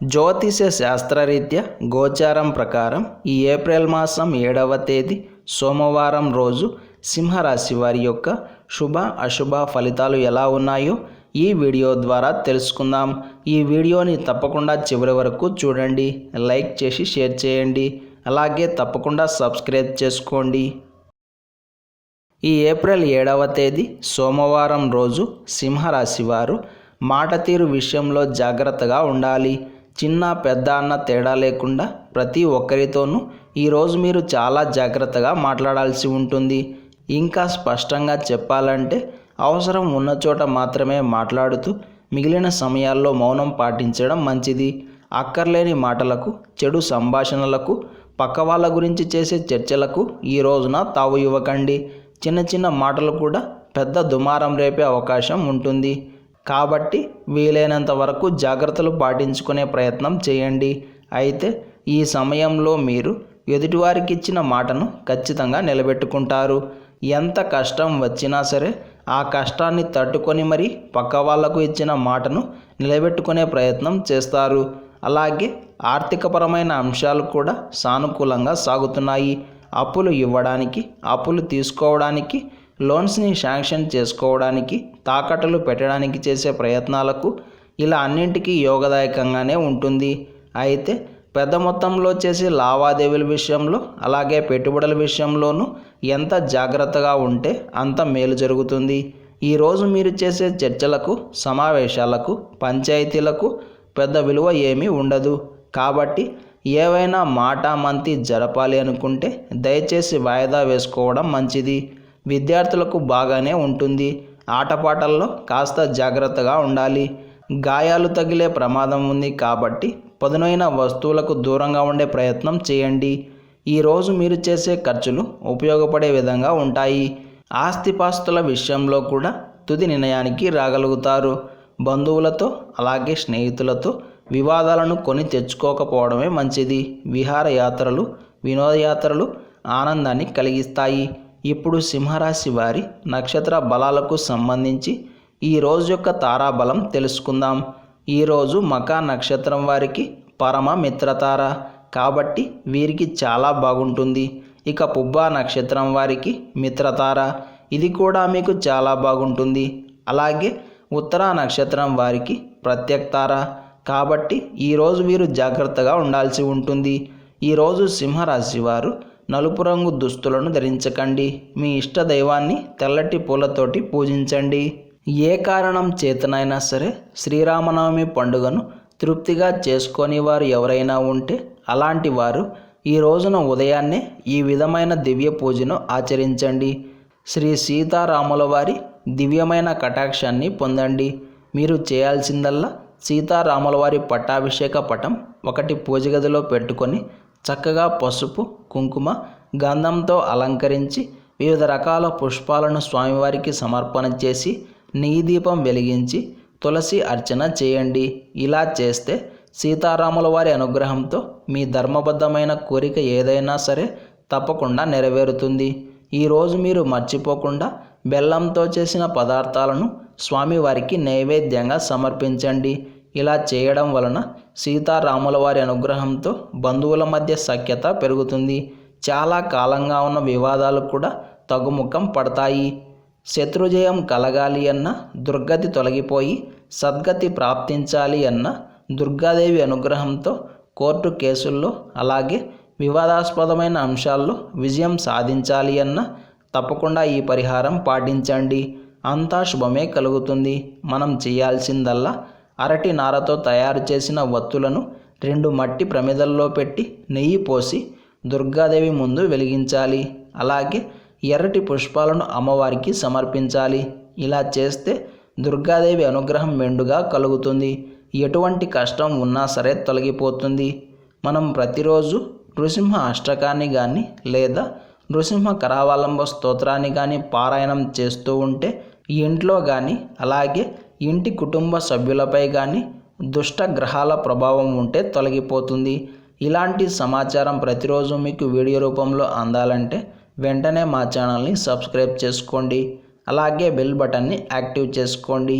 జ్యోతిష శాస్త్రరీత్యా గోచారం ప్రకారం ఈ ఏప్రిల్ మాసం ఏడవ తేదీ సోమవారం రోజు సింహరాశి వారి యొక్క శుభ అశుభ ఫలితాలు ఎలా ఉన్నాయో ఈ వీడియో ద్వారా తెలుసుకుందాం. ఈ వీడియోని తప్పకుండా చివరి వరకు చూడండి. లైక్ చేసి షేర్ చేయండి. అలాగే తప్పకుండా సబ్స్క్రైబ్ చేసుకోండి. ఈ ఏప్రిల్ ఏడవ తేదీ సోమవారం రోజు సింహరాశి వారు మాట తీరు విషయంలో జాగ్రత్తగా ఉండాలి. చిన్న పెద్ద అన్న తేడా లేకుండా ప్రతి ఒక్కరితోనూ ఈరోజు మీరు చాలా జాగ్రత్తగా మాట్లాడాల్సి ఉంటుంది. ఇంకా స్పష్టంగా చెప్పాలంటే అవసరం ఉన్న చోట మాత్రమే మాట్లాడుతూ మిగిలిన సమయాల్లో మౌనం పాటించడం మంచిది. అక్కర్లేని మాటలకు చెడు సంభాషణలకు పక్క వాళ్ళ గురించి చేసే చర్చలకు ఈ రోజున తావు ఇవ్వకండి. చిన్న చిన్న మాటలు కూడా పెద్ద దుమారం రేపే అవకాశం ఉంటుంది. కాబట్టి వీలైనంత వరకు జాగ్రత్తలు పాటించుకునే ప్రయత్నం చేయండి. అయితే ఈ సమయంలో మీరు ఎదుటివారికి ఇచ్చిన మాటను ఖచ్చితంగా నిలబెట్టుకుంటారు. ఎంత కష్టం వచ్చినా సరే ఆ కష్టాన్ని తట్టుకొని మరి పక్క వాళ్ళకు ఇచ్చిన మాటను నిలబెట్టుకునే ప్రయత్నం చేస్తారు. అలాగే ఆర్థికపరమైన అంశాలు కూడా సానుకూలంగా సాగుతున్నాయి. అప్పులు ఇవ్వడానికి అప్పులు తీసుకోవడానికి లోన్స్ని శాంక్షన్ చేసుకోవడానికి తాకట్టులు పెట్టడానికి చేసే ప్రయత్నాలకు ఇలా అన్నింటికీ యోగదాయకంగానే ఉంటుంది. అయితే పెద్ద మొత్తంలో చేసే లావాదేవీల విషయంలో అలాగే పెట్టుబడుల విషయంలోనూ ఎంత జాగ్రత్తగా ఉంటే అంత మేలు జరుగుతుంది. ఈరోజు మీరు చేసే చర్చలకు సమావేశాలకు పంచాయతీలకు పెద్ద విలువ ఏమీ ఉండదు. కాబట్టి ఏవైనా మాట మంతి జరపాలి అనుకుంటే దయచేసి వాయిదా వేసుకోవడం మంచిది. విద్యార్థులకు బాగానే ఉంటుంది. ఆటపాటల్లో కాస్త జాగ్రత్తగా ఉండాలి. గాయాలు తగిలే ప్రమాదం ఉంది కాబట్టి పదునైన వస్తువులకు దూరంగా ఉండే ప్రయత్నం చేయండి. ఈరోజు మీరు చేసే ఖర్చులు ఉపయోగపడే విధంగా ఉంటాయి. ఆస్తిపాస్తుల విషయంలో కూడా తుది నిర్ణయానికి రాగలుగుతారు. బంధువులతో అలాగే స్నేహితులతో వివాదాలను కొని తెచ్చుకోకపోవడమే మంచిది. విహారయాత్రలు వినోదయాత్రలు ఆనందాన్ని కలిగిస్తాయి. ఇప్పుడు సింహరాశి వారి నక్షత్ర బలాలకు సంబంధించి ఈ రోజు యొక్క తారాబలం తెలుసుకుందాం. ఈరోజు మకా నక్షత్రం వారికి పరమ మిత్రతార. కాబట్టి వీరికి చాలా బాగుంటుంది. ఇక పుబ్బా నక్షత్రం వారికి మిత్రతార. ఇది కూడా మీకు చాలా బాగుంటుంది. అలాగే ఉత్తరా నక్షత్రం వారికి ప్రత్యక్తార. కాబట్టి ఈరోజు వీరు జాగ్రత్తగా ఉండాల్సి ఉంటుంది. ఈరోజు సింహరాశి వారు నలుపు రంగు దుస్తులను ధరించకండి. మీ ఇష్ట దైవాన్ని తెల్లటి పూలతోటి పూజించండి. ఏ కారణం చేతనైనా సరే శ్రీరామనవమి పండుగను తృప్తిగా చేసుకొని వారు ఎవరైనా ఉంటే అలాంటి వారు ఈ రోజున ఉదయాన్నే ఈ విధమైన దివ్య పూజను ఆచరించండి. శ్రీ సీతారాముల వారి దివ్యమైన కటాక్షాన్ని పొందండి. మీరు చేయాల్సిందల్లా సీతారాముల వారి పట్టాభిషేక పటం ఒకటి పూజ గదిలో పెట్టుకొని చక్కగా పసుపు కుంకుమ గంధంతో అలంకరించి వివిధ రకాల పుష్పాలను స్వామివారికి సమర్పణ చేసి నెయ్యి దీపం వెలిగించి తులసి అర్చన చేయండి. ఇలా చేస్తే సీతారాముల వారి అనుగ్రహంతో మీ ధర్మబద్ధమైన కోరిక ఏదైనా సరే తప్పకుండా నెరవేరుతుంది. ఈరోజు మీరు మర్చిపోకుండా బెల్లంతో చేసిన పదార్థాలను స్వామివారికి నైవేద్యంగా సమర్పించండి. ఇలా చేయడం వలన సీతారాముల వారి అనుగ్రహంతో బంధువుల మధ్య సఖ్యత పెరుగుతుంది. చాలా కాలంగా ఉన్న వివాదాలు కూడా తగుముఖం పడతాయి. శత్రుజయం కలగాలి అన్న దుర్గతి తొలగిపోయి సద్గతి ప్రాప్తించాలి అన్న దుర్గాదేవి అనుగ్రహంతో కోర్టు కేసుల్లో అలాగే వివాదాస్పదమైన అంశాల్లో విజయం సాధించాలి అన్న తప్పకుండా ఈ పరిహారం పాటించండి. అంతా శుభమే కలుగుతుంది. మనం చేయాల్సిందల్లా అరటి నారతో తయారు చేసిన వత్తులను రెండు మట్టి ప్రమిదల్లో పెట్టి నెయ్యి పోసి దుర్గాదేవి ముందు వెలిగించాలి. అలాగే ఎర్రటి పుష్పాలను అమ్మవారికి సమర్పించాలి. ఇలా చేస్తే దుర్గాదేవి అనుగ్రహం మెండుగా కలుగుతుంది. ఎటువంటి కష్టం ఉన్నా సరే తొలగిపోతుంది. మనం ప్రతిరోజు నృసింహ అష్టకాన్ని కానీ లేదా నృసింహ కరావలంబ స్తోత్రాన్ని కానీ పారాయణం చేస్తూ ఉంటే ఇంట్లో కానీ అలాగే ఇంటి కుటుంబ సభ్యులపై కానీ దుష్ట గ్రహాల ప్రభావం ఉంటే తొలగిపోతుంది. ఇలాంటి సమాచారం ప్రతిరోజు మీకు వీడియో రూపంలో అందాలంటే వెంటనే మా ఛానల్ని సబ్స్క్రైబ్ చేసుకోండి. అలాగే బెల్ బటన్ని యాక్టివ్ చేసుకోండి.